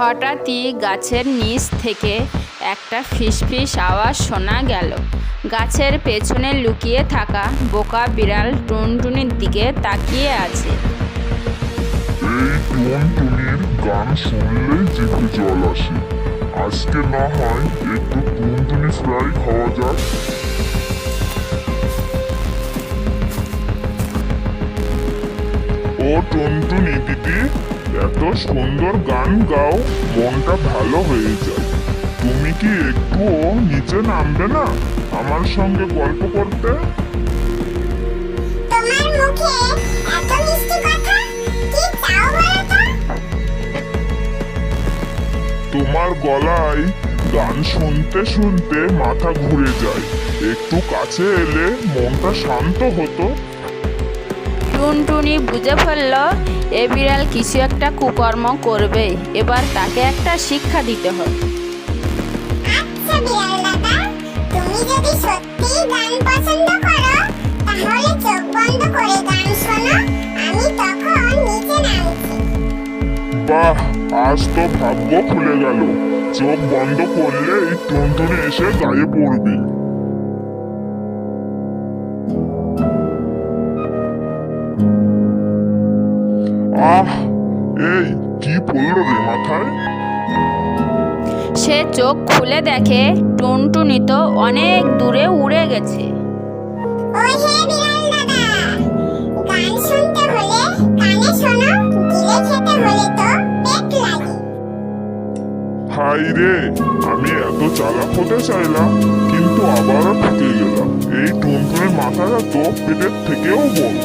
হঠাৎই গাছের নিচ থেকে একটা ফিসফিস আওয়াজ শোনা গেল। গাছের পেছনে লুকিয়ে থাকা বোকা বিড়াল টুনটুনির দিকে তাকিয়ে আছে। এই টুনটুনির গান শুনলেই জিভে জল আসে। আজকে না হয় একটু টুনটুনি ফ্রাই খাওয়া যাক। ও টুনটুনি দিদি এত সুন্দর গান গাও মনটা ভালো হয়ে যায়। তুমি কি একটুও নিচে নামবে না? আমার সঙ্গে গল্প করতে? তোমার গলায় গান শুনতে শুনতে মাথা ঘুরে যায়। একটু কাছে এলে মনটা শান্ত হতো। টুনটুনি বুঝে ফেলল এ বিড়াল কিছু একটা কুকর্ম করবে। এবার তাকে একটা শিক্ষা দিতে হবে। আচ্ছা বিড়াল দাদা তুমি যদি সত্যিই গান পছন্দ করো তাহলে চোখ বন্ধ করে গান শোনো আমি তখন নিচে নামছি। বাহ আজ তো ভাগ্য খুলে গেল। চোখ বন্ধ করলে এই টুনটুনি এসে গায়ে পড়বে। আহ। এই কি পড়ল রে মাথায়? সে চোখ খুলে দেখে টুনটুনি তো অনেক দূরে উড়ে গেছে। ওই হে বিড়াল দাদা গান শুনতে হলে কানে শোনো গিলে খেতে হলে তো পেট লাগে। হাই রে আমি এত চালাক হতে চাইলাম কিন্তু আবারও ঠকে গেলাম। এই টুনটুনির মাথাটা তো পেটের থেকেও বড়।